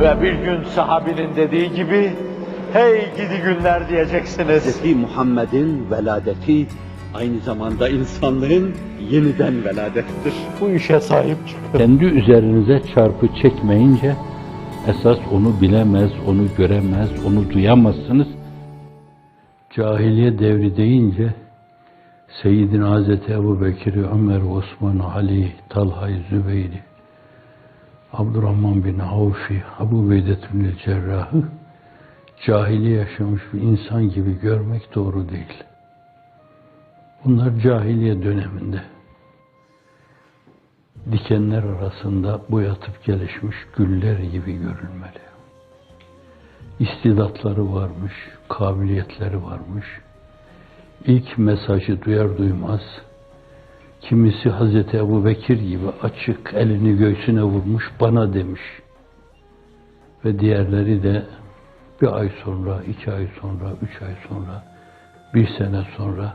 Ve bir gün sahabinin dediği gibi, hey gidi günler diyeceksiniz. Hz. Muhammed'in veladeti aynı zamanda insanlığın yeniden veladettir. Bu işe sahip çıkın. Kendi üzerinize çarpı çekmeyince esas onu bilemez, onu göremez, onu duyamazsınız. Cahiliye devri deyince Seyyidin Hazreti Ebu Bekir'i, Ömer, Osman, Ali, Talha, Zübeyir'i, Abdurrahman bin Avf'i, Abu Beydetül Cerrah'ı cahiliye yaşamış bir insan gibi görmek doğru değil. Bunlar cahiliye döneminde dikenler arasında boyatıp gelişmiş güller gibi görülmeli. İstidatları varmış, kabiliyetleri varmış. İlk mesajı duyar duymaz, kimisi Hazreti Ebu Bekir gibi açık elini göğsüne vurmuş bana demiş. Ve diğerleri de bir ay sonra, iki ay sonra, üç ay sonra, bir sene sonra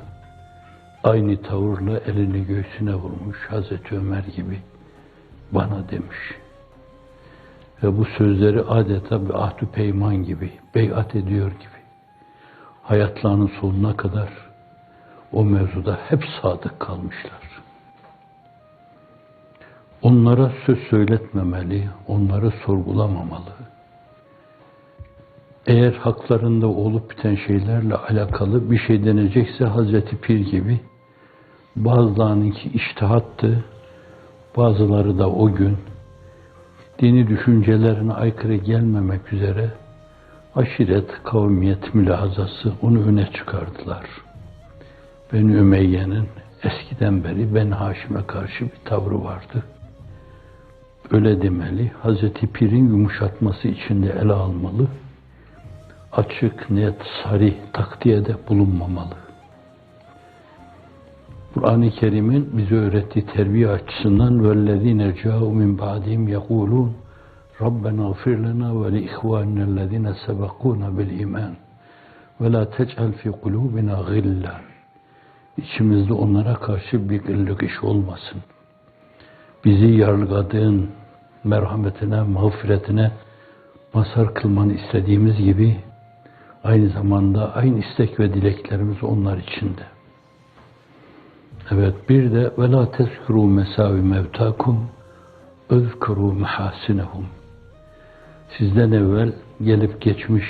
aynı tavırla elini göğsüne vurmuş Hazreti Ömer gibi bana demiş. Ve bu sözleri adeta bir ahdü peyman gibi, beyat ediyor gibi. Hayatlarının sonuna kadar o mevzuda hep sadık kalmışlar. Onlara söz söyletmemeli, onları sorgulamamalı. Eğer haklarında olup biten şeylerle alakalı bir şey denecekse Hazreti Pir gibi bazılarınınki iştihattı, bazıları da o gün dini düşüncelerine aykırı gelmemek üzere aşiret, kavmiyet mülahazası onu öne çıkardılar. Beni Ümeyye'nin eskiden beri Ben Haşim'e karşı bir tavrı vardı Öyle demeli, Hazreti Pir'in yumuşatması içinde ele almalı, açık, net, sarih takdiyede bulunmamalı. Kur'an-ı Kerim'in bize öğrettiği terbiye açısından وَالَّذ۪ينَ جَاءُوا مِنْ بَعْدِهِمْ يَقُولُونَ رَبَّنَا اغْفِرْ لَنَا وَلِإِخْوَانِنَا الَّذ۪ينَ سَبَقُونَ بِالْاِيمَانِ وَلَا تَجْعَلْ فِي قُلُوبِنَا غِلًّا İçimizde onlara karşı bir gıllık iş olmasın. Bizi yargıladığın merhametine, mağfiretine mazhar kılmanı istediğimiz gibi aynı zamanda aynı istek ve dileklerimiz onlar içinde. Evet bir de ve la tezkuru mesavi mevtakum özkuru mehasinehum. Sizden evvel gelip geçmiş,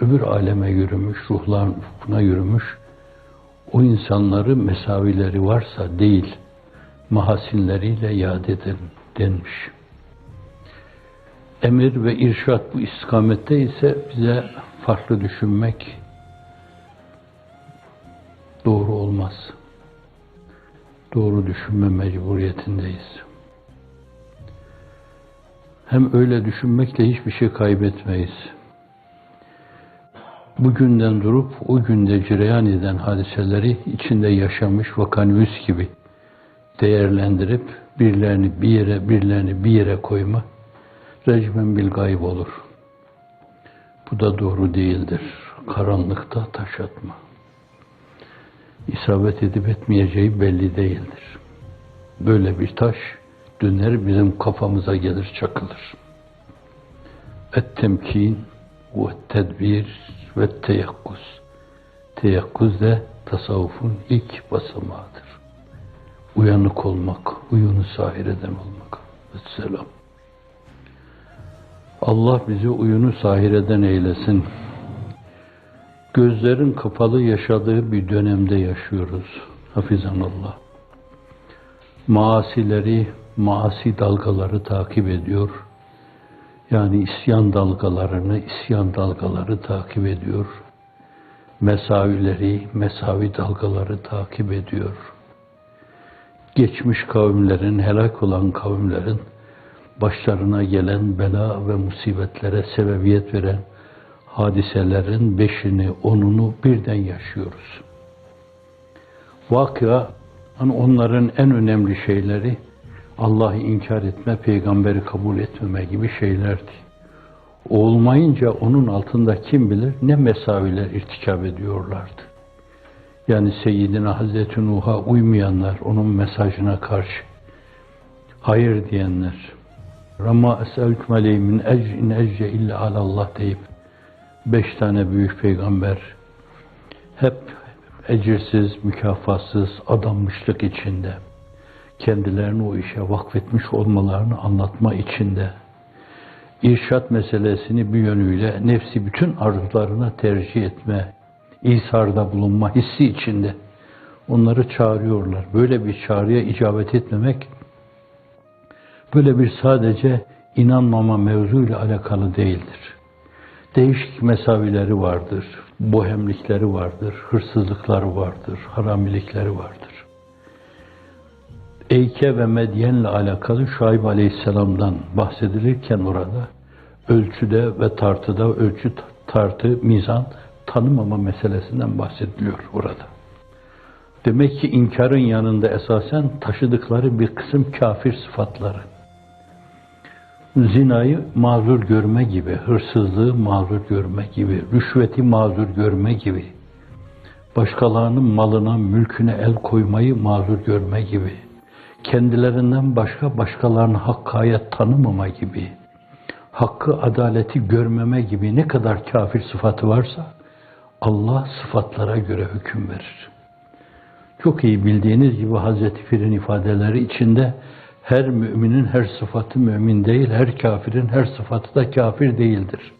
öbür aleme yürümüş, ruhların ufkuna yürümüş, o insanları mesavileri varsa değil, mahasinleriyle yad edin denmiş. Emir ve irşat bu istikamette ise bize farklı düşünmek doğru olmaz. Doğru düşünme mecburiyetindeyiz. Hem öyle düşünmekle hiçbir şey kaybetmeyiz. Bugünden durup o günde cireyan eden hadiseleri içinde yaşamış vakanüs gibi değerlendirip birilerini bir yere, birilerini bir yere koyma recmen bil gayb olur. Bu da doğru değildir. Karanlıkta taş atma. İsabet edip etmeyeceği belli değildir. Böyle bir taş döner bizim kafamıza gelir çakılır. Et temkin ve tedbir ve teyakkuz. Teyakkuz de tasavvufun ilk basamağıdır. Uyanık olmak, uyunu sahir eden olmak. Vesselam. Allah bizi uyunu sahir eden eylesin. Gözlerin kapalı yaşadığı bir dönemde yaşıyoruz. Hafizanallah. Maasileri, maasi dalgaları takip ediyor. Yani isyan dalgalarını, isyan dalgaları takip ediyor. Mesavileri, mesavi dalgaları takip ediyor. Geçmiş kavimlerin, helak olan kavimlerin başlarına gelen bela ve musibetlere sebebiyet veren hadiselerin beşini, onunu birden yaşıyoruz. Vakıa, hani onların en önemli şeyleri Allah'ı inkar etme, peygamberi kabul etmeme gibi şeylerdi. Olmayınca onun altında kim bilir ne mesaviler irtikap ediyorlardı. Yani Seyyidina Hazreti Nuh'a uymayanlar, onun mesajına karşı hayır diyenler, Rama eselküm aleyhi min ecr in illa alallah deyip beş tane büyük peygamber hep ecirsiz, mükafatsız adanmışlık içinde kendilerini o işe vakfetmiş olmalarını anlatma içinde irşat meselesini bir yönüyle nefsi bütün arzularına tercih etme, İsarda bulunma hissi içinde onları çağırıyorlar. Böyle bir çağrıya icabet etmemek, böyle bir sadece inanmama mevzuyla alakalı değildir. Değişik mesavileri vardır, bohemlikleri vardır, hırsızlıkları vardır, haramilikleri vardır. Eyke ve Medyen'le alakalı Şuayb Aleyhisselam'dan bahsedilirken orada ölçüde ve tartıda ölçü tartı, mizan tanımama meselesinden bahsediliyor orada. Demek ki inkarın yanında esasen taşıdıkları bir kısım kafir sıfatları. Zinayı mazur görme gibi, hırsızlığı mazur görme gibi, rüşveti mazur görme gibi, başkalarının malına, mülküne el koymayı mazur görme gibi, kendilerinden başka başkalarına hakkayet tanımama gibi, hakkı, adaleti görmeme gibi ne kadar kafir sıfatı varsa Allah sıfatlara göre hüküm verir. Çok iyi bildiğiniz gibi Hazreti Pir'in ifadeleri içinde her müminin her sıfatı mümin değil, her kafirin her sıfatı da kafir değildir.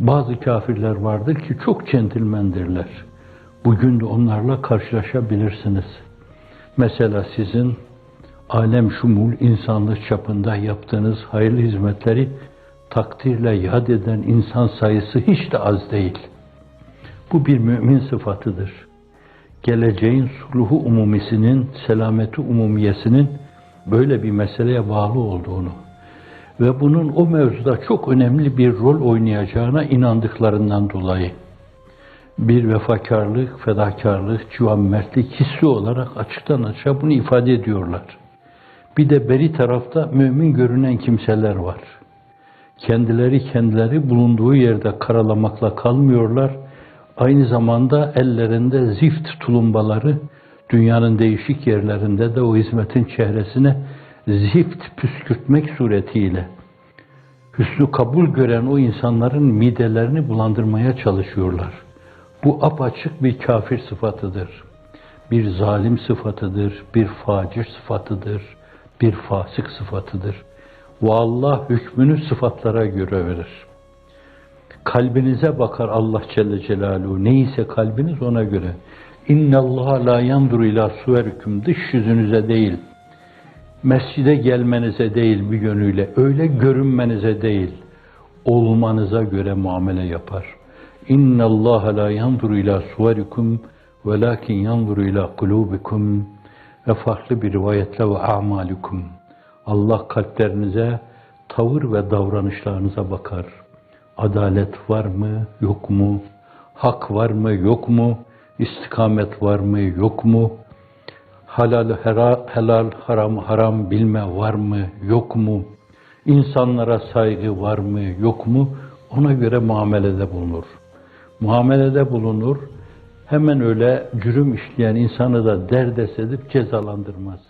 Bazı kafirler vardır ki çok centilmendirler. Bugün de onlarla karşılaşabilirsiniz. Mesela sizin alem şumul insanlık çapında yaptığınız hayırlı hizmetleri takdirle yad eden insan sayısı hiç de az değil. Bu bir mümin sıfatıdır. Geleceğin sulhu umumisinin, selameti umumiyesinin böyle bir meseleye bağlı olduğunu ve bunun o mevzuda çok önemli bir rol oynayacağına inandıklarından dolayı bir vefakarlık, fedakarlık, civanmertlik hissi olarak açıktan açığa bunu ifade ediyorlar. Bir de beri tarafta mümin görünen kimseler var. Kendileri kendileri bulunduğu yerde karalamakla kalmıyorlar. Aynı zamanda ellerinde zift tulumbaları dünyanın değişik yerlerinde de o hizmetin çehresine zift püskürtmek suretiyle hüsnü kabul gören o insanların midelerini bulandırmaya çalışıyorlar. Bu apaçık bir kafir sıfatıdır. Bir zalim sıfatıdır, bir facir sıfatıdır, bir fasık sıfatıdır. Ve Allah hükmünü sıfatlara göre verir. Kalbinize bakar Allah Celle Celaluhu. Neyse kalbiniz ona göre. İnna Allah la yandur ila suveriküm dış yüzünüze değil. Mescide gelmenize değil bir yönüyle, öyle görünmenize değil, olmanıza göre muamele yapar. İnna Allah la yandur ila suverikum velakin yandur ila kulubikum ve farklı bir rivayetle ve a'malikum. Allah kalplerinize, tavır ve davranışlarınıza bakar. Adalet var mı, yok mu? Hak var mı, yok mu? İstikamet var mı, yok mu? Halal, helal, haram, haram bilme var mı, yok mu? İnsanlara saygı var mı, yok mu? Ona göre muamelede bulunur. Muamelede bulunur, hemen öyle cürüm işleyen insanı da derdest edip cezalandırmaz.